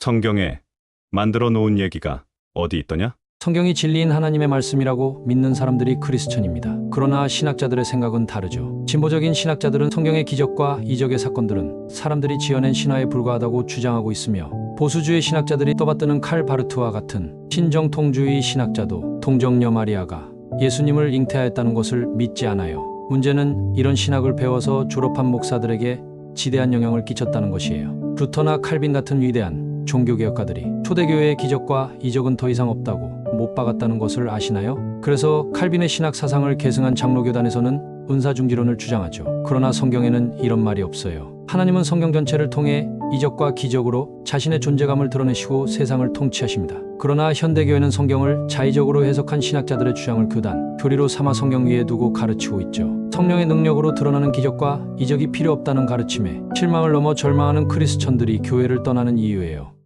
성경에 만들어 놓은 얘기가 어디 있더냐? 성경이 진리인 하나님의 말씀이라고 믿는 사람들이 크리스천입니다. 그러나 신학자들의 생각은 다르죠. 진보적인 신학자들은 성경의 기적과 이적의 사건들은 사람들이 지어낸 신화에 불과하다고 주장하고 있으며 보수주의 신학자들이 떠받드는 칼 바르트와 같은 신정통주의 신학자도 동정녀 마리아가 예수님을 잉태하였다는 것을 믿지 않아요. 문제는 이런 신학을 배워서 졸업한 목사들에게 지대한 영향을 끼쳤다는 것이에요. 루터나 칼빈 같은 위대한 종교개혁가들이 초대교회의 기적과 이적은 더 이상 없다고 못 박았다는 것을 아시나요? 그래서 칼빈의 신학 사상을 계승한 장로교단에서는 은사중지론을 주장하죠. 그러나 성경에는 이런 말이 없어요. 하나님은 성경 전체를 통해 이적과 기적으로 자신의 존재감을 드러내시고 세상을 통치하십니다. 그러나 현대교회는 성경을 자의적으로 해석한 신학자들의 주장을 교단, 교리로 삼아 성경 위에 두고 가르치고 있죠. 성령의 능력으로 드러나는 기적과 이적이 필요 없다는 가르침에 실망을 넘어 절망하는 크리스천들이 교회를 떠나는 이유예요.